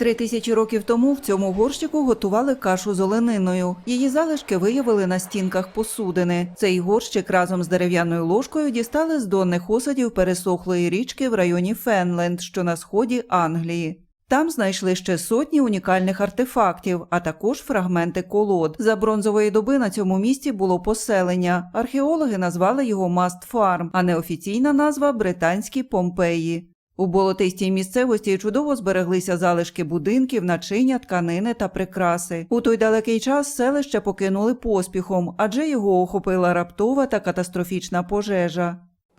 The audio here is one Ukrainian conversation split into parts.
Три тисячі років тому в цьому горщику готували кашу з олениною. Її залишки виявили на стінках посудини. Цей горщик разом з дерев'яною ложкою дістали з донних осадів пересохлої річки в районі Фенленд, що на сході Англії. Там знайшли ще сотні унікальних артефактів, а також фрагменти колод. За бронзової доби на цьому місці було поселення. Археологи назвали його Маст Фарм, а неофіційна назва британські Помпеї. У болотистій місцевості чудово збереглися залишки будинків, начиня, тканини та прикраси. У той далекий час селище покинули поспіхом, адже його охопила раптова та катастрофічна пожежа.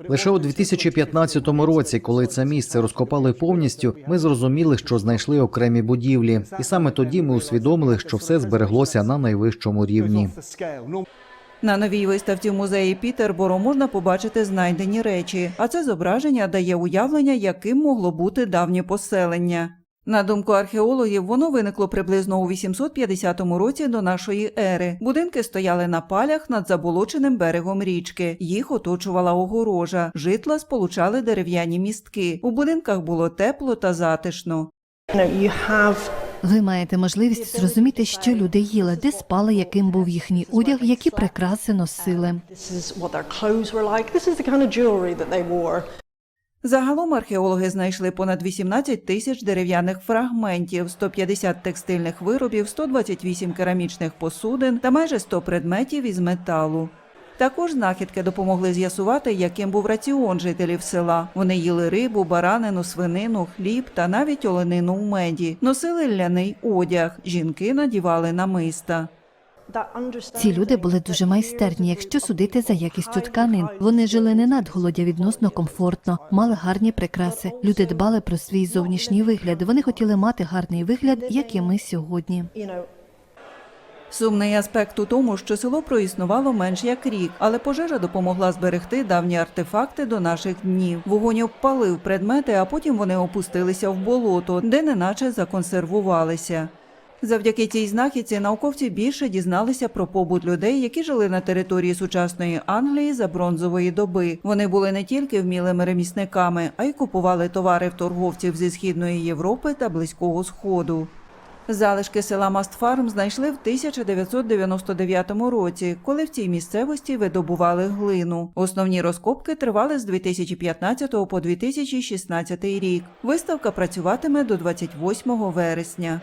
Лише у 2015 році, коли це місце розкопали повністю, ми зрозуміли, що знайшли окремі будівлі, і саме тоді ми усвідомили, що все збереглося на найвищому рівні. На новій виставці в музеї Пітерборо можна побачити знайдені речі, а це зображення дає уявлення, яким могло бути давнє поселення. На думку археологів, воно виникло приблизно у 850 році до нашої ери. Будинки стояли на палях над заболоченим берегом річки. Їх оточувала огорожа. Житла сполучали дерев'яні містки. У будинках було тепло та затишно. You have Ви маєте можливість зрозуміти, що люди їли, де спали, яким був їхній одяг, які прикраси носили. Загалом археологи знайшли понад 18 тисяч дерев'яних фрагментів, 150 текстильних виробів, 128 керамічних посудин та майже 100 предметів із металу. Також знахідки допомогли з'ясувати, яким був раціон жителів села. Вони їли рибу, баранину, свинину, хліб та навіть оленину в меді. Носили ляний одяг. Жінки надівали намиста. Ці люди були дуже майстерні, якщо судити за якістю тканин. Вони жили не надголодя відносно комфортно, мали гарні прикраси. Люди дбали про свій зовнішній вигляд. Вони хотіли мати гарний вигляд, як і ми сьогодні. Сумний аспект у тому, що село проіснувало менш як рік, але пожежа допомогла зберегти давні артефакти до наших днів. Вогонь обпалив предмети, а потім вони опустилися в болото, де неначе законсервувалися. Завдяки цій знахідці науковці більше дізналися про побут людей, які жили на території сучасної Англії за бронзової доби. Вони були не тільки вмілими ремісниками, а й купували товари в торговців зі східної Європи та Близького Сходу. Залишки села Мастфарм знайшли в 1999 році, коли в цій місцевості видобували глину. Основні розкопки тривали з 2015 по 2016 рік. Виставка працюватиме до 28 вересня.